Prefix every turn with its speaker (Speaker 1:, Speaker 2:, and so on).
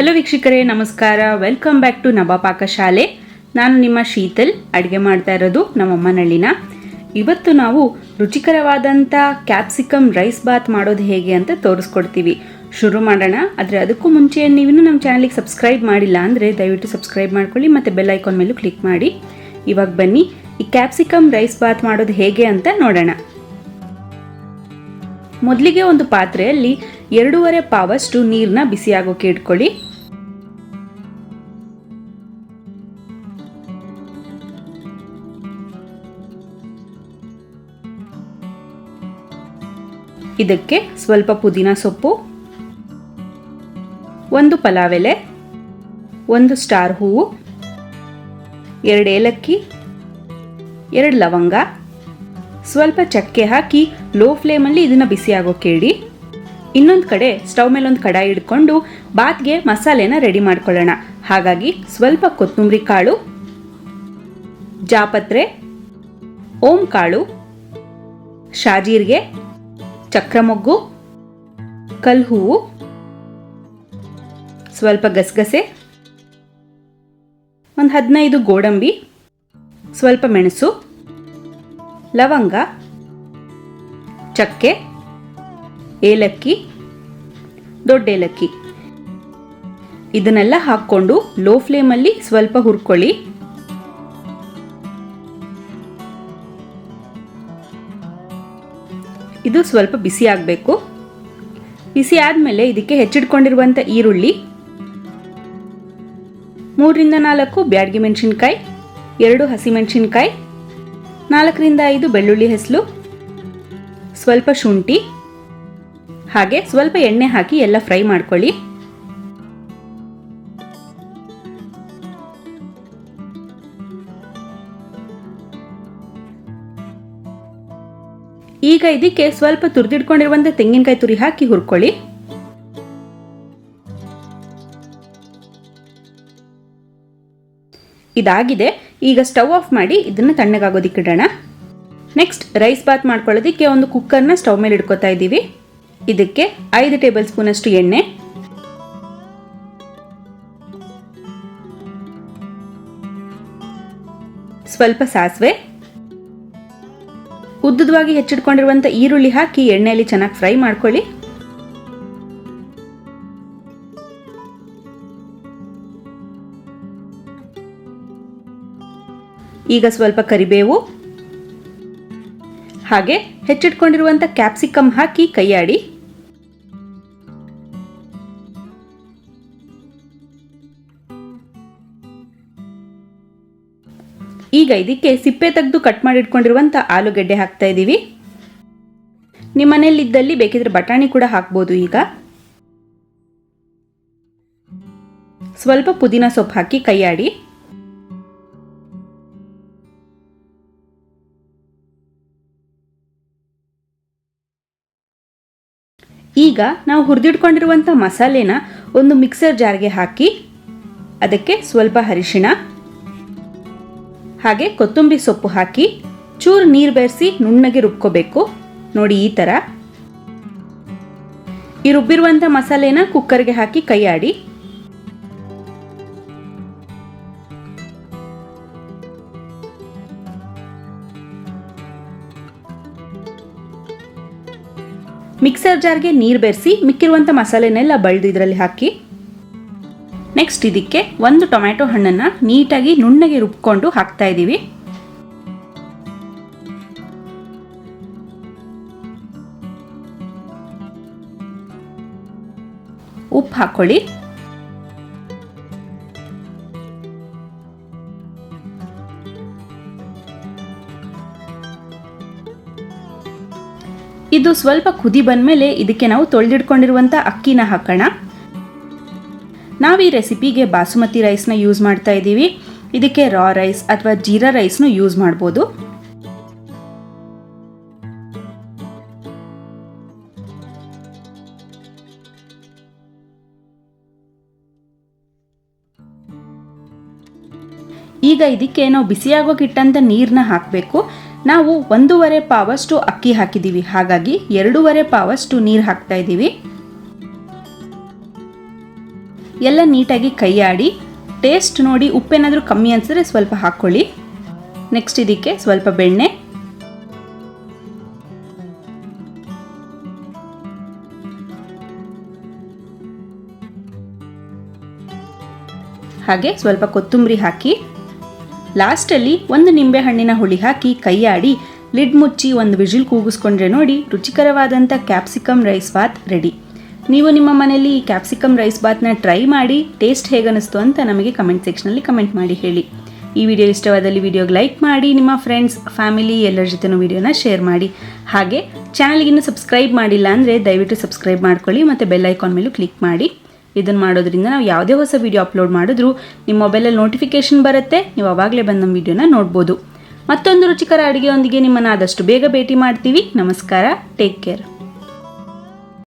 Speaker 1: Hello ವೀಕ್ಷಕರೇ, ನಮಸ್ಕಾರ. Welcome back to ನಬಪಾಕ ಶಾಲೆ. ನಾನು ನಿಮ್ಮ ಶೀತಲ್. ಅಡುಗೆ ಮಾಡ್ತಾ ಇರೋದು ನಮ್ಮಮ್ಮ ನಳ್ಳಿನ ಇವತ್ತು ನಾವು ರುಚಿಕರವಾದಂಥ ಕ್ಯಾಪ್ಸಿಕಮ್ ರೈಸ್ ಬಾತ್ ಮಾಡೋದು ಹೇಗೆ ಅಂತ ತೋರಿಸ್ಕೊಡ್ತೀವಿ. ಶುರು ಮಾಡೋಣ. ಆದರೆ ಅದಕ್ಕೂ ಮುಂಚೆ ನೀವು ನಮ್ಮ ಚಾನಲಿಗೆ ಸಬ್ಸ್ಕ್ರೈಬ್ ಮಾಡಿಲ್ಲ ಅಂದರೆ ದಯವಿಟ್ಟು ಸಬ್ಸ್ಕ್ರೈಬ್ ಮಾಡ್ಕೊಳ್ಳಿ ಮತ್ತು ಬೆಲ್ ಐಕಾನ್ ಮೇಲೂ ಕ್ಲಿಕ್ ಮಾಡಿ. ಇವಾಗ ಬನ್ನಿ, ಈ ಕ್ಯಾಪ್ಸಿಕಮ್ ರೈಸ್ ಬಾತ್ ಮಾಡೋದು ಹೇಗೆ ಅಂತ ನೋಡೋಣ. ಮೊದಲಿಗೆ ಒಂದು ಪಾತ್ರೆಯಲ್ಲಿ ಎರಡೂವರೆ ಪಾವಷ್ಟು ನೀರನ್ನ ಬಿಸಿಯಾಗೋಕೆ ಇಟ್ಕೊಳ್ಳಿ. ಇದಕ್ಕೆ ಸ್ವಲ್ಪ ಪುದೀನ ಸೊಪ್ಪು, ಒಂದು ಪಲಾವ್ ಎಲೆ ಒಂದು ಸ್ಟಾರ್ ಹೂವು, ಎರಡು ಏಲಕ್ಕಿ, ಎರಡು ಲವಂಗ, ಸ್ವಲ್ಪ ಚಕ್ಕೆ ಹಾಕಿ ಲೋ ಫ್ಲೇಮಲ್ಲಿ ಇದನ್ನು ಬಿಸಿ ಆಗೋಕೆ ಇಡಿ ಇನ್ನೊಂದು ಕಡೆ ಸ್ಟವ್ ಮೇಲೆ ಒಂದು ಕಡಾಯಿ ಇಟ್ಕೊಂಡು ಬಾತ್ಗೆ ಮಸಾಲೆನ ರೆಡಿ ಮಾಡ್ಕೊಳ್ಳೋಣ. ಹಾಗಾಗಿ ಸ್ವಲ್ಪ ಕೊತ್ತಂಬರಿ ಕಾಳು, ಜಾಪತ್ರೆ, ಓಂ ಕಾಳು, ಶಾಜೀರಿಗೆ ಚಕ್ರಮೊಗ್ಗು, ಕಲ್ಹೂವು, ಸ್ವಲ್ಪ ಗಸಗಸೆ, ಒಂದು ಹದಿನೈದು ಗೋಡಂಬಿ, ಸ್ವಲ್ಪ ಮೆಣಸು, ಲವಂಗ, ಚಕ್ಕೆ, ಏಲಕ್ಕಿ, ದೊಡ್ಡ ಏಲಕ್ಕಿ. ಇದನ್ನೆಲ್ಲ ಹಾಕ್ಕೊಂಡು ಲೋ ಫ್ಲೇಮಲ್ಲಿ ಸ್ವಲ್ಪ ಹುರ್ಕೊಳ್ಳಿ. ಇದು ಸ್ವಲ್ಪ ಬಿಸಿ ಆಗಬೇಕು. ಬಿಸಿ ಆದಮೇಲೆ ಇದಕ್ಕೆ ಹೆಚ್ಚಿಟ್ಕೊಂಡಿರುವಂಥ ಈರುಳ್ಳಿ. ಮೂರರಿಂದ ನಾಲ್ಕು ಬ್ಯಾಡ್ಗೆ ಮೆಣಸಿನ್ಕಾಯಿ, ಎರಡು ಹಸಿಮೆಣಸಿನ್ಕಾಯಿ ನಾಲ್ಕರಿಂದ ಐದು ಬೆಳ್ಳುಳ್ಳಿ ಹೆಸಲು, ಸ್ವಲ್ಪ ಶುಂಠಿ, ಹಾಗೆ ಸ್ವಲ್ಪ ಎಣ್ಣೆ ಹಾಕಿ ಎಲ್ಲ ಫ್ರೈ ಮಾಡ್ಕೊಳ್ಳಿ. ಈಗ ಇದಕ್ಕೆ ಸ್ವಲ್ಪ ತುರಿದಿಟ್ಕೊಂಡಿರುವಂಥ ತೆಂಗಿನಕಾಯಿ ತುರಿ ಹಾಕಿ ಹುರ್ಕೊಳ್ಳಿ. ಇದಾಗಿದೆ. ಈಗ ಸ್ಟವ್ ಆಫ್ ಮಾಡಿ ಇದನ್ನು ತಣ್ಣಗಾಗೋದಿಕ್ಕೆ ಇಡೋಣ. ನೆಕ್ಸ್ಟ್ ರೈಸ್ ಬಾತ್ ಮಾಡ್ಕೊಳ್ಳೋದಿಕ್ಕೆ ಒಂದು ಕುಕ್ಕರ್ನ ಸ್ಟವ್ ಮೇಲೆ ಇಟ್ಕೋತಾ ಇದ್ದೀವಿ. ಇದಕ್ಕೆ ಐದು ಟೇಬಲ್ ಸ್ಪೂನ್ ಅಷ್ಟು ಎಣ್ಣೆ. ಸ್ವಲ್ಪ ಸಾಸಿವೆ. ಉದ್ದುದವಾಗಿ ಹೆಚ್ಚಿಟ್ಕೊಂಡಿರುವಂಥ ಈರುಳ್ಳಿ ಹಾಕಿ ಎಣ್ಣೆಯಲ್ಲಿ ಚೆನ್ನಾಗಿ ಫ್ರೈ ಮಾಡ್ಕೊಳ್ಳಿ. ಈಗ ಸ್ವಲ್ಪ ಕರಿಬೇವು. ಹಾಗೆ ಹೆಚ್ಚಿಟ್ಕೊಂಡಿರುವಂಥ ಕ್ಯಾಪ್ಸಿಕಮ್ ಹಾಕಿ ಕೈಯಾಡಿ. ಈಗ ಇದಕ್ಕೆ ಸಿಪ್ಪೆ ತೆಗೆದು ಕಟ್ ಮಾಡಿ ಇಟ್ಕೊಂಡಿರುವಂಥ ಆಲೂಗೆಡ್ಡೆ ಹಾಕ್ತಾ ಇದ್ದೀವಿ ನಿಮ್ಮ ಮನೆಯಲ್ಲಿದ್ದಲ್ಲಿ ಬೇಕಿದ್ರೆ ಬಟಾಣಿ ಕೂಡ ಹಾಕ್ಬೋದು ಈಗ. ಸ್ವಲ್ಪ ಪುದೀನ ಸೊಪ್ಪು ಹಾಕಿ ಕೈಯಾಡಿ. ಈಗ ನಾವು ಹುರಿದಿಟ್ಕೊಂಡಿರುವಂಥ ಮಸಾಲೆನ ಒಂದು ಮಿಕ್ಸರ್ ಜಾರ್ಗೆ ಹಾಕಿ, ಅದಕ್ಕೆ ಸ್ವಲ್ಪ ಅರಿಶಿಣ. ಹಾಗೆ ಕೊತ್ತಂಬರಿ ಸೊಪ್ಪು ಹಾಕಿ ಚೂರು ನೀರು ಬೆರೆಸಿ ನುಣ್ಣಗೆ ರುಬ್ಕೋಬೇಕು. ನೋಡಿ ಈ ಥರ ಈ ರುಬ್ಬಿರುವಂಥ ಮಸಾಲೆನ ಕುಕ್ಕರ್ಗೆ ಹಾಕಿ ಕೈಯಾಡಿ. ಮಿಕ್ಸರ್ ಜಾರ್ಗೆ ನೀರು ಬೆರೆಸಿ ಮಿಕ್ಕಿರುವಂಥ ಮಸಾಲೆನೆಲ್ಲ ಬಳ್ದು ಇದರಲ್ಲಿ ಹಾಕಿ. ನೆಕ್ಸ್ಟ್ ಇದಕ್ಕೆ ಒಂದು ಟೊಮ್ಯಾಟೊ ಹಣ್ಣನ್ನು ನೀಟಾಗಿ ನುಣ್ಣಗೆ ರುಬ್ಕೊಂಡು ಹಾಕ್ತಾ ಇದ್ದೀವಿ ಉಪ್ಪು ಹಾಕ್ಕೊಳ್ಳಿ ಇದು ಸ್ವಲ್ಪ ಕುದಿ ಬಂದಮೇಲೆ ಇದಕ್ಕೆ ನಾವು ತೊಳೆದಿಟ್ಕೊಂಡಿರುವಂಥ ಅಕ್ಕಿನ ಹಾಕೋಣ. ನಾವು ಈ ರೆಸಿಪಿಗೆ ಬಾಸುಮತಿ ರೈಸ್ನ ಯೂಸ್ ಮಾಡ್ತಾ ಇದ್ದೀವಿ. ಇದಕ್ಕೆ ರಾ ರೈಸ್ ಅಥವಾ ಜೀರಾ ರೈಸ್ನು ಯೂಸ್ ಮಾಡ್ಬೋದು. ಈಗ ಇದಕ್ಕೆ ನಾವು ಬಿಸಿಯಾಗೋಗಿಟ್ಟಂಥ ನೀರನ್ನ ಹಾಕಬೇಕು. ನಾವು ಒಂದೂವರೆ ಪಾವಷ್ಟು ಅಕ್ಕಿ ಹಾಕಿದ್ದೀವಿ ಹಾಗಾಗಿ ಎರಡೂವರೆ ಪಾವಷ್ಟು ನೀರು ಹಾಕ್ತಾ ಇದ್ದೀವಿ. ಎಲ್ಲ ನೀಟಾಗಿ ಕೈ ಆಡಿ ಟೇಸ್ಟ್ ನೋಡಿ ಉಪ್ಪೇನಾದರೂ ಕಮ್ಮಿ ಅನಿಸಿದ್ರೆ ಸ್ವಲ್ಪ ಹಾಕ್ಕೊಳ್ಳಿ. ನೆಕ್ಸ್ಟ್ ಇದಕ್ಕೆ ಸ್ವಲ್ಪ ಬೆಣ್ಣೆ. ಹಾಗೆ ಸ್ವಲ್ಪ ಕೊತ್ತಂಬರಿ ಹಾಕಿ ಲಾಸ್ಟಲ್ಲಿ ಒಂದು ನಿಂಬೆಹಣ್ಣಿನ ಹುಳಿ ಹಾಕಿ ಕೈಯಾಡಿ ಲಿಡ್ ಮುಚ್ಚಿ ಒಂದು ವಿಜಿಲ್ ಕೂಗಿಸ್ಕೊಂಡ್ರೆ ನೋಡಿ ರುಚಿಕರವಾದಂಥ ಕ್ಯಾಪ್ಸಿಕಮ್ ರೈಸ್ ಬಾತ್ ರೆಡಿ ನೀವು ನಿಮ್ಮ ಮನೆಯಲ್ಲಿ ಈ ಕ್ಯಾಪ್ಸಿಕಮ್ ರೈಸ್ ಬಾತ್ನ ಟ್ರೈ ಮಾಡಿ ಟೇಸ್ಟ್ ಹೇಗನ್ನಿಸ್ತು ಅಂತ ನಮಗೆ ಕಮೆಂಟ್ ಸೆಕ್ಷನಲ್ಲಿ ಕಮೆಂಟ್ ಮಾಡಿ ಹೇಳಿ. ಈ ವಿಡಿಯೋ ಇಷ್ಟವಾದಲ್ಲಿ ವಿಡಿಯೋಗೆ ಲೈಕ್ ಮಾಡಿ, ನಿಮ್ಮ ಫ್ರೆಂಡ್ಸ್ ಫ್ಯಾಮಿಲಿ ಎಲ್ಲರ ಜೊತೆನೂ ವಿಡಿಯೋನ ಶೇರ್ ಮಾಡಿ. ಹಾಗೆ ಚಾನಲ್ಗೆ ಇನ್ನೂ ಸಬ್ಸ್ಕ್ರೈಬ್ ಮಾಡಿಲ್ಲ ಅಂದರೆ ದಯವಿಟ್ಟು ಸಬ್ಸ್ಕ್ರೈಬ್ ಮಾಡ್ಕೊಳ್ಳಿ ಮತ್ತು ಬೆಲ್ ಐಕಾನ್ ಮೇಲೂ ಕ್ಲಿಕ್ ಮಾಡಿ. ಇದನ್ನು ಮಾಡೋದ್ರಿಂದ ನಾವು ಯಾವುದೇ ಹೊಸ ವಿಡಿಯೋ ಅಪ್ಲೋಡ್ ಮಾಡಿದ್ರೂ ನಿಮ್ಮ ಮೊಬೈಲಲ್ಲಿ ನೋಟಿಫಿಕೇಶನ್ ಬರುತ್ತೆ, ನೀವು ಅವಾಗಲೇ ಬಂದು ನಮ್ಮ ವಿಡಿಯೋನ ನೋಡ್ಬೋದು. ಮತ್ತೊಂದು ರುಚಿಕರ ಅಡುಗೆಯೊಂದಿಗೆ ನಿಮ್ಮನ್ನು ಆದಷ್ಟು ಬೇಗ ಭೇಟಿ ಮಾಡ್ತೀವಿ. ನಮಸ್ಕಾರ ಟೇಕ್ ಕೇರ್